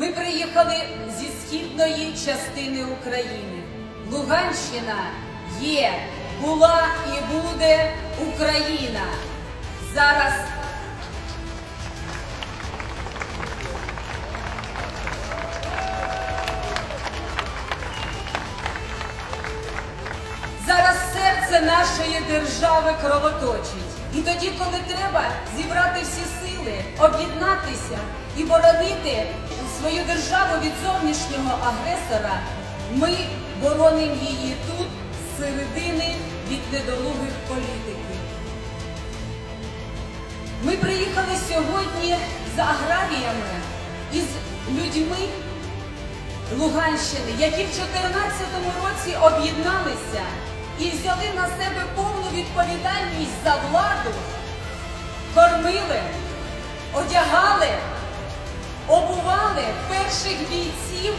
Ми приїхали зі східної частини України. Луганщина є, була і буде Україна. Зараз Зараз серце нашої держави кровоточить. І тоді, коли треба зібрати всі сили, об'єднатися і боронити свою державу від зовнішнього агресора, ми боронимо її тут, з середини від недолугих політиків. Ми приїхали сьогодні з аграріями і з людьми Луганщини, які в 2014 році об'єдналися і взяли на себе повну відповідальність за владу, кормили, одягали, обували перших бійців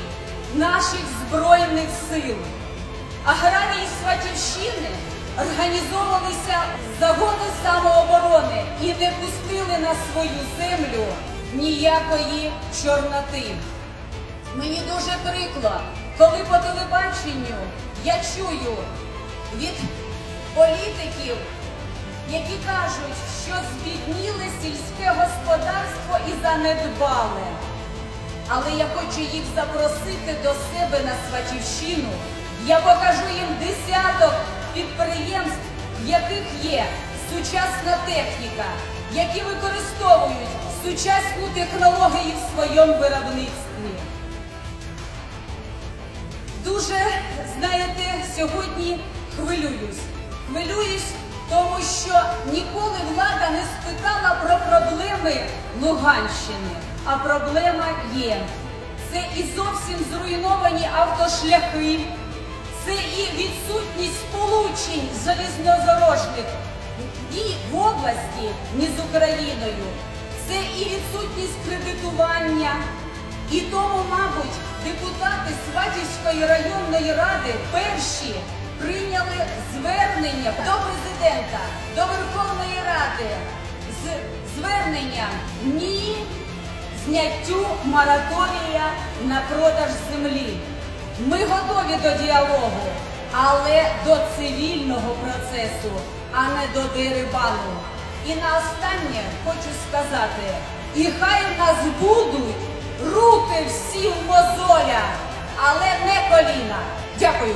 наших Збройних сил. Аграрії Сватівщини організовувалися в загони самооборони і не пустили на свою землю ніякої чорноти. Мені дуже прикро, коли по телебаченню я чую від політиків, які кажуть, що збідніли сільське господарство і занедбали. Але я хочу їх запросити до себе на Сватівщину. Я покажу їм десяток підприємств, в яких є сучасна техніка, які використовують сучасну технологію в своєму виробництві. Дуже, знаєте, сьогодні хвилююсь. Хвилююсь, тому що ніколи влада не спитала про проблеми Луганщини, а проблема є. Це і зовсім зруйновані автошляхи, це і відсутність сполучень залізнодорожних ні в області, ні з Україною. Це і відсутність кредитування. І тому, мабуть, депутати Сватівської районної ради перші прийняли звернення до президента, до Верховної Ради з зверненням ні зняттю мораторія на продаж землі. Ми готові до діалогу, але до цивільного процесу, а не до дерибану. І на останнє хочу сказати, і хай в нас будуть руки всі в мозолях, але не коліна. Дякую.